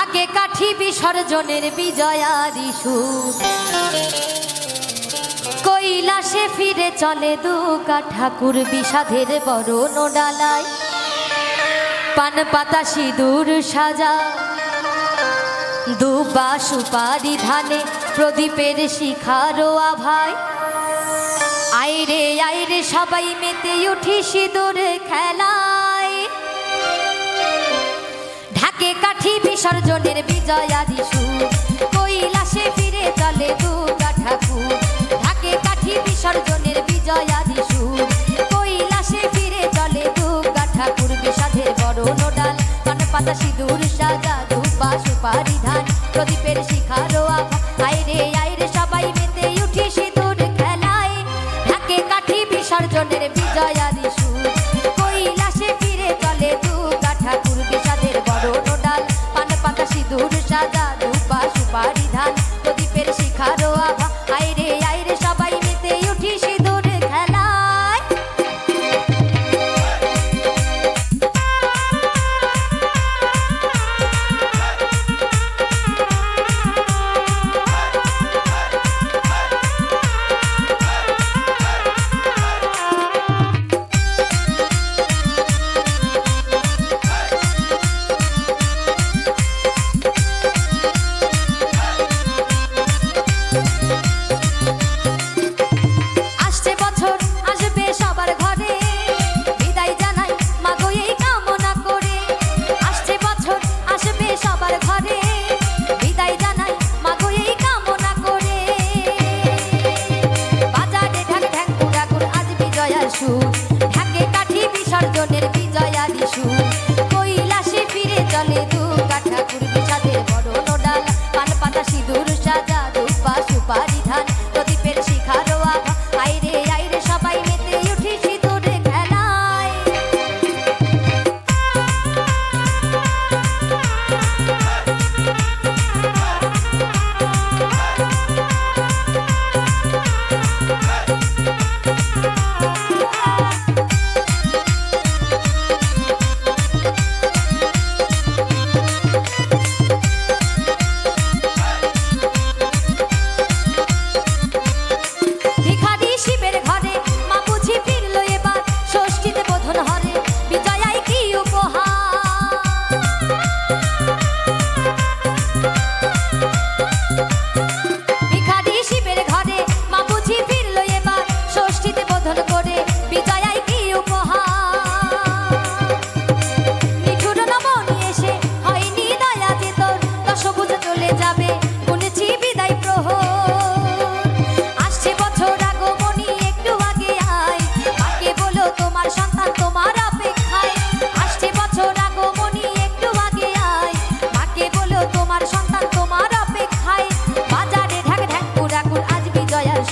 থাকে কাঠি বিসর্জনের বিজয়াদি কৈলাসে ফিরে চলে দুকা ঠাকুর বিষাধের বড় ডালায় পান পাতা সিঁদুর সাজা। দুবা সুপারি ধানে প্রদীপের শিখারো আভাই আইরে আইরে, সবাই মেতে উঠি সিঁদুর খেলা কে কাঠি বিসর্জনের বিজয়াদিশু কৈলাসে ফিরে চলে দুর্গা ঠাকুর। থাকে কাঠি বিসর্জনের বিজয়াদিশু কৈলাসে ফিরে চলে দুর্গা ঠাকুর বিষাদের বড় নোডাল। পাতা সিঁদুর সাজা, ধূপা, সুপারি ধান। প্রদীপের শিখারো আভা। আইরে আইরে সবাই মেতে উঠি সিঁদুর খেলায়। থাকে কাঠি বিসর্জনের বিজয়াদি বাবা আইরে উঠিস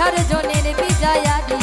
সারজনের বিজয়াদি